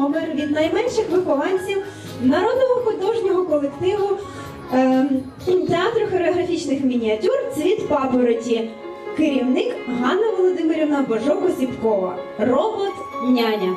номер від найменших вихованців народного художнього колективу ем, театру хореографічних мініатюр Цвіт папороті. Керівник Ганна Володимирівна Божок-Осіпкова. Робот няня.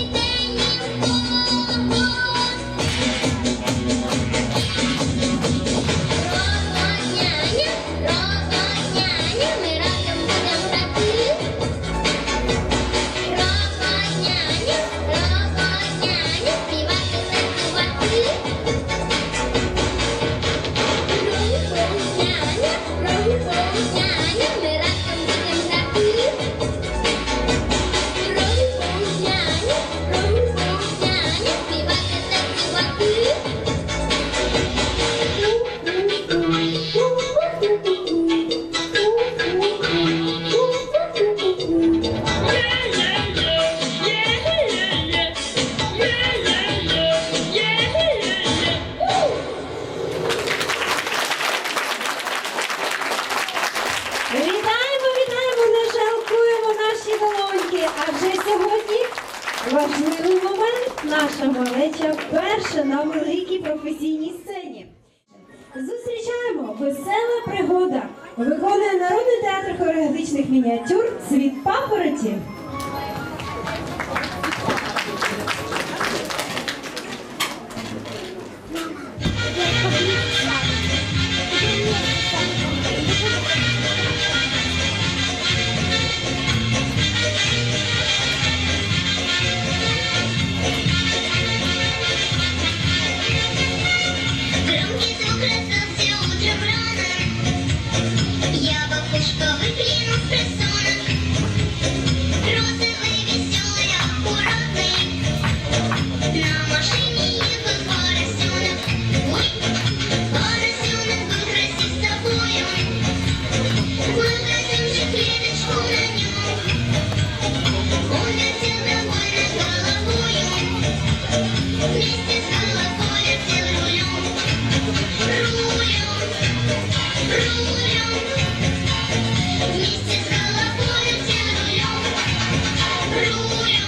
важливий момент наша малеча перша на великій професійній сцені. Зустрічаємо весела пригода. Виконує народний театр хореографічних мініатюр світ папоротів. はい。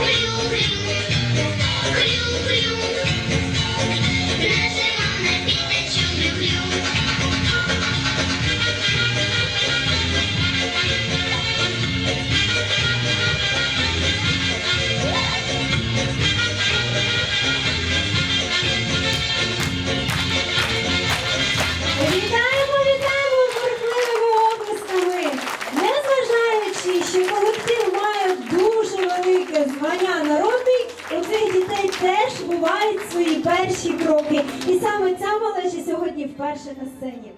Thank you. Перші кроки. І саме ця малеча сьогодні вперше на сцені.